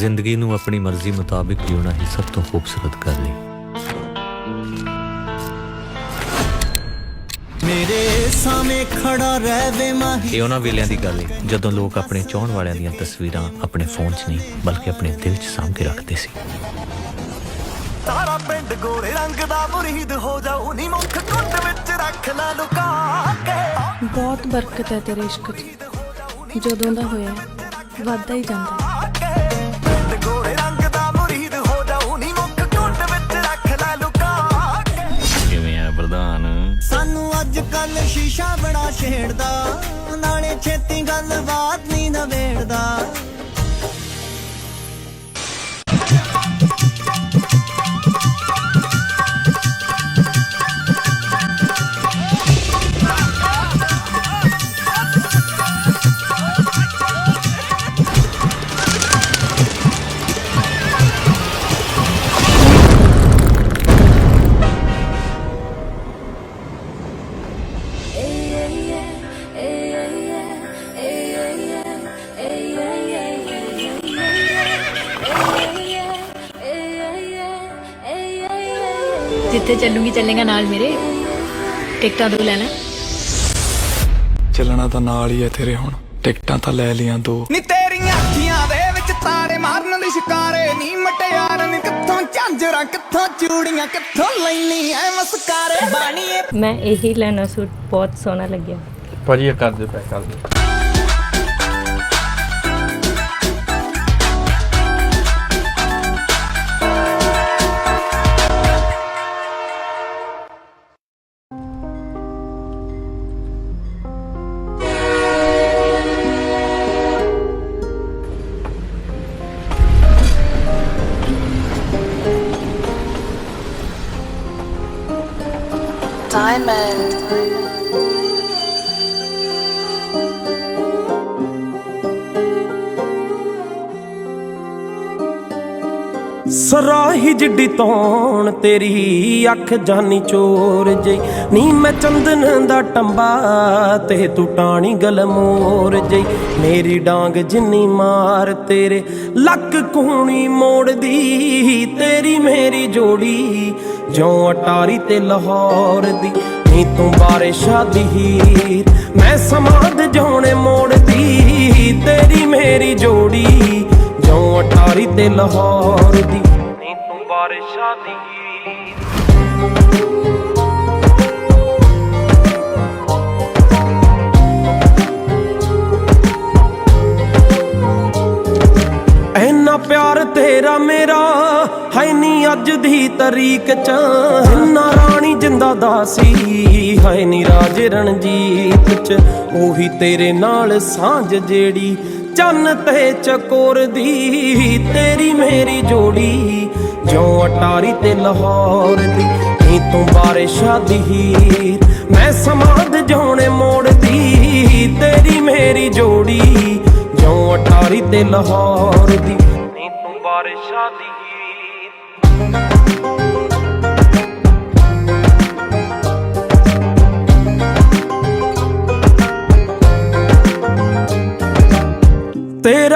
ਜ਼ਿੰਦਗੀ ਨੂੰ ਆਪਣੀ ਮਰਜ਼ੀ ਮੁਤਾਬਿਕ ਜਿਉਣਾ ਹੀ ਸਭ ਤੋਂ ਖੂਬਸੂਰਤ ਗੱਲ ਹੈ ਮੇਰੇ ਸਾਹਮਣੇ ਖੜਾ ਰਹਿਵੇ ਮਾਹੀ। ਇਹ ਉਹਨਾਂ ਵੇਲਿਆਂ ਦੀ ਗੱਲ ਹੈ ਜਦੋਂ ਲੋਕ ਆਪਣੇ ਚਾਹਣ ਵਾਲਿਆਂ ਦੀਆਂ ਤਸਵੀਰਾਂ ਆਪਣੇ ਫੋਨ 'ਚ ਨਹੀਂ ਬਲਕਿ ਆਪਣੇ ਦਿਲ 'ਚ ਸਾਂਭ ਕੇ ਰੱਖਦੇ ਸੀ। ਸਾਰਾ ਪਿੰਡ ਗੋਰੇ ਰੰਗ ਦਾ ਮੁਰੀਦ ਹੋ ਜਾਊ ਨੀ ਮੁੱਖ ਕੁੰਡ ਵਿੱਚ ਰੱਖ ਲੈ ਲੁਕਾ ਕੇ। ਬਹੁਤ ਬਰਕਤ ਹੈ ਤੇਰੇ ਇਸ਼ਕ 'ਚ। ਜਦੋਂ ਦਾ ਹੋਇਆ ਵੱਧਦਾ ਹੀ ਜਾਂਦਾ ਸਾਨੂੰ ਕੱਲ ਸ਼ੀਸ਼ਾ ਬੜਾ ਛੇੜਦਾ। ਜਿੱਥੇ ਚੱਲੂਗੀ ਚੱਲੇਗਾ ਨਾਲ ਮੇਰੇ। ਟਿਕਟਾਂ ਦੋ ਲੈ ਲੈ। ਚੱਲਣਾ ਤਾਂ ਨਾਲ ਹੀ ਐ ਤੇਰੇ ਹੁਣ। ਟਿਕਟਾਂ ਤਾਂ ਲੈ ਲੀਆਂ ਦੋ। ਨੀ ਤੇਰੀਆਂ ਅੱਖੀਆਂ ਦੇ ਵਿੱਚ ਤਾਰੇ ਮਾਰਨ ਦੇ ਸ਼ਿਕਾਰੇ ਨੀ ਮਟਿਆਰ ਨੀ ਕਿੱਥੋਂ ਝਾਂਜਰਾਂ ਕਿੱਥੋਂ ਚੂੜੀਆਂ ਕਿੱਥੋਂ ਲੈਣੀ ਐ ਮਸਕਾਰੇ। ਬਾਣੀਏ ਮੈਂ ਇਹੀ ਲੈਣਾ ਸੂਟ ਬਹੁਤ ਸੋਹਣਾ ਲੱਗਿਆ। ਭਾਜੀ ਇਹ ਕਰ ਦੇ ਪੈ ਕਰ ਦੇ ਸਰਾਹੀ ਜਿੱਡੀ ਤੌਣ ਤੇਰੀ ਅੱਖ ਜਾਨੀ ਚੋਰ ਜਈ। ਨੀ ਮੈਂ ਚੰਦਨ ਦਾ ਟੰਬਾ ਤੇ ਤੂੰ ਟਾਣੀ ਗਲਮੋਰ ਜਈ। ਮੇਰੀ ਡਾਂਗ ਜਿੰਨੀ ਮਾਰ ਤੇਰੇ ਲੱਕ ਕੂਣੀ ਮੋੜਦੀ, ਤੇਰੀ ਮੇਰੀ ਜੋੜੀ ਜਿਉਂ ਅਟਾਰੀ ਤੇ ਲਾਹੌਰ ਦੀ। ਨੀ ਤੂੰ ਬਾਰਿਸ਼ਾਂ ਦੀ ਹੀਰ। ਮੈਂ ਸਮਾਦ ਜਾਉਣੇ ਮੋੜਦੀ ਤੇਰੀ ਮੇਰੀ ਜੋੜੀ ਜਿਉਂ ਅਟਾਰੀ ਤੇ ਲਾਹੌਰ ਦੀ। ਨੀ ਤੂੰ ਬਾਰਿਸ਼ਾਂ ਦੀ ਅੱਜ ਦੀ ਤਰੀਕ ਚ ਨਾ ਰਾਣੀ ਜਿੰਦਾ ਦਾਸੀ ਹੈ ਨੀ ਰਾਜ ਰਣਜੀਤ ਚ, ਉਹੀ ਤੇਰੇ ਨਾਲ ਸਾਂਝ ਜਿਹੜੀ ਚੰਨ ਤੇ ਚਕੋਰ ਦੀ, ਤੇਰੀ ਮੇਰੀ ਜੋੜੀ ਜਿਉਂ ਅਟਾਰੀ ਤੇ ਲਾਹੌਰ ਦੀ, ਨੀ ਤੂੰ ਬਾਰਿਸ਼ਾਂ ਦੀ ਮੈਂ ਸਮਾਦ ਜਾਉਣੇ ਮੋੜਦੀ ਤੇਰੀ ਮੇਰੀ ਜੋੜੀ ਜਿਉਂ ਅਟਾਰੀ ਤੇ ਲਾਹੌਰ ਦੀ, ਨੀ ਤੂੰ ਬਾਰਿਸ਼ਾਂ ਦੀ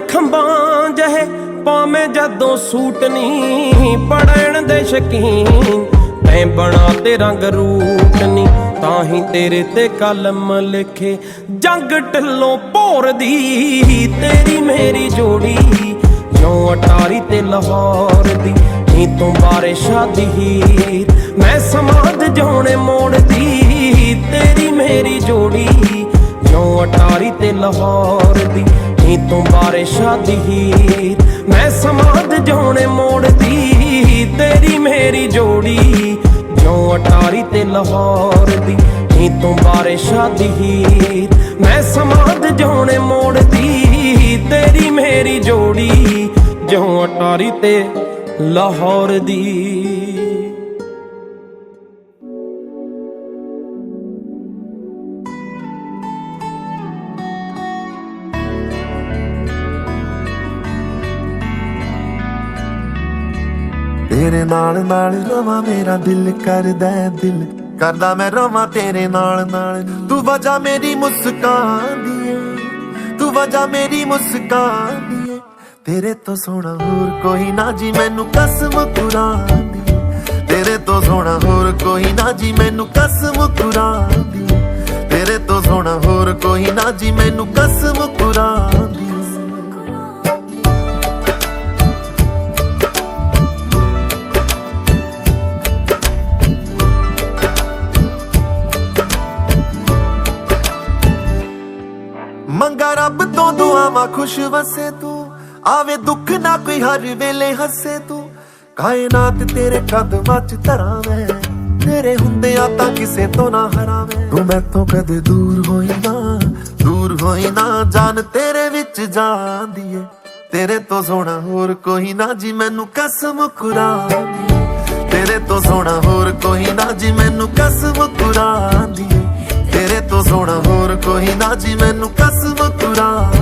ਤਰ੍ਹਾਂ ਜਹੇ ਪਾਵੇਂ ਜਦੋਂ ਸੂਟ ਨਹੀਂ ਪੜਨ ਦੇ ਸ਼ਕੀਨ ਤੈਂ ਬਣਾ ਤੇ ਰੰਗ ਰੂਟ ਨਹੀਂ ਤਾਂ ਹੀ ਤੇਰੇ ਤੇ ਕਲਮ ਲਿਖੇ ਜੰਗ ਢਿੱਲੋਂ ਭੋਰ ਦੀ ਤੇਰੀ ਮੇਰੀ ਜੋੜੀ ਜਿਉਂ ਅਟਾਰੀ ਤੇ ਲਾਹੌਰ ਦੀ, ਨੀ ਤੂੰ ਬਾਰੇ ਸ਼ਾਦੀ ਹੀਰ, ਮੈਂ ਸਮਾਦ ਜਾਉਣੇ ਮੋੜਦੀ ਤੇਰੀ ਮੇਰੀ ਜੋੜੀ ਜਿਉਂ ਅਟਾਰੀ ਤੇ ਲਾਹੌਰ ਦੀ ਨੀ ਤੂੰ ਬਾਰਿਸ਼ਾਂ ਦੀ ਹੀਰ ਮੈਂ ਸਮਾਦ ਜਾਉਣੇ ਮੋੜਦੀ ਤੇਰੀ ਮੇਰੀ ਜੋੜੀ। ਜਿਉਂ ਅਟਾਰੀ ਤੇ ਲਾਹੌਰ ਦੀ ਨੀ ਤੂੰ ਬਾਰਿਸ਼ਾਂ ਦੀ ਹੀਰ ਮੈਂ ਸਮਾਦ ਜਾਉਣੇ ਮੋੜਦੀ ਤੇਰੀ ਮੇਰੀ ਜੋੜੀ। ਜਿਉਂ ਅਟਾਰੀ ਤੇ ਲਾਹੌਰ ਦੀ। ਤੇਰੇ ਨਾਲ ਨਾਲ ਰਵਾਂ, ਮੇਰਾ ਦਿਲ ਕਰਦਾ ਦਿਲ। ਕਰਦਾ ਮੈਂ ਰਵਾਂ ਤੇਰੇ ਨਾਲ ਨਾਲ। ਤੂੰ ਵਜਾ ਮੇਰੀ ਮੁਸਕਾਨ ਦੀ ਤੂੰ ਵਜਾ ਮੇਰੀ ਮੁਸਕਾਨ ਦੀ ਤੇਰੇ ਤੋਂ ਸੋਹਣਾ ਹੋਰ ਕੋਈ ਨਾ ਜੀ, ਮੈਨੂੰ ਕਸਮ ਕੁਰਾਨ ਦੀ। ਤੇਰੇ ਤੋਂ ਸੋਹਣਾ ਹੋਰ ਕੋਈ ਨਾ ਜੀ, ਮੈਨੂੰ ਕਸਮ ਕੁਰਾਨ ਦੀ। ਤੇਰੇ ਤੋਂ ਸੋਹਣਾ ਹੋਰ ਕੋਈ ਨਾ ਜੀ, ਮੈਨੂੰ ਕਸਮ ਕੁਰਾਨ ਤੋਂ ਖੁਸ਼ ਵਸੇ ਤੂੰ। ਆਵੇ ਦੁੱਖ ਨਾ ਕੋਈ ਹਰ ਵੇਲੇ ਹੱਸੇ ਤੂੰ। ਕਾਇਨਾਤ ਤੇਰੇ ਕਦਮਾਂ 'ਚ ਧਰਾਂ ਮੈਂ ਤੇਰੇ ਹੁੰਦਿਆਂ ਤਾਂ ਕਿਸੇ ਤੋਂ ਨਾ ਹਰਾਵੇਂ। ਤੂੰ ਮੈਥੋਂ ਕਦੇ ਦੂਰ ਹੋਈ ਨਾ, ਦੂਰ ਹੋਈ ਨਾ, ਜਾਨ ਤੇਰੇ ਵਿੱਚ ਜਾਂਦੀ ਏ ਤੇਰੇ ਤੋਂ ਸੋਹਣਾ ਹੋਰ ਕੋਈ ਨਾ ਜੀ ਮੈਨੂੰ ਕਸਮ ਕੁਰਾਨ ਤੇਰੇ ਤੋਂ ਸੋਹਣਾ ਹੋਰ ਕੋਈ ਨਾ ਜੀ ਮੈਨੂੰ ਕਸਮ ਕੁਰਾਨ ਦੀ ਤੇਰੇ ਤੋਂ ਸੋਹਣਾ ਹੋਰ ਕੋਈ ਨਾ ਜੀ ਮੈਨੂੰ ਕਸਮ ਕੁਰਾਨ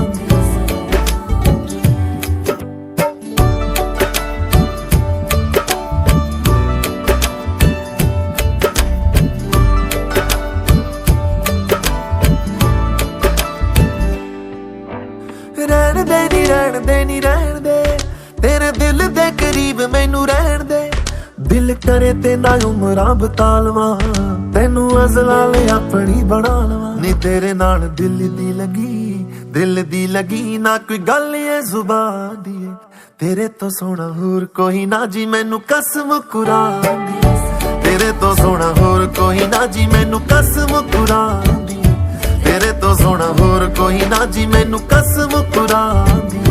ਦਿਲ ਤੇ ਨਾ ਉਮਰਾਂ ਬਤਾ ਤੈਨੂੰ ਅਜ਼ਲਾਂ ਲਈ ਆਪਣੀ ਬਣਾ ਲਵਾਂ। ਨੀ ਤੇਰੇ ਨਾਲ ਦਿਲ ਦੀ ਲੱਗੀ, ਦਿਲ ਦੀ ਲੱਗੀ ਨਾ ਕੋਈ ਗੱਲ ਏ ਜ਼ੁਬਾਨ ਦੀ ਤੇਰੇ ਤੋਂ ਸੋਹਣਾ ਹੋਰ ਕੋਈ ਨਾ ਜੀ, ਮੈਨੂੰ ਕਸਮ ਕੁਰਾਨ ਦੀ ਤੇਰੇ ਤੋਂ ਸੋਹਣਾ ਹੋਰ ਕੋਈ ਨਾ ਜੀ, ਮੈਨੂੰ ਕਸਮ ਕੁਰਾਨ ਦੀ ਤੇਰੇ ਤੋਂ ਸੋਹਣਾ ਹੋਰ ਕੋਈ ਨਾ ਜੀ, ਮੈਨੂੰ ਕਸਮ ਕੁਰਾਨ ਦੀ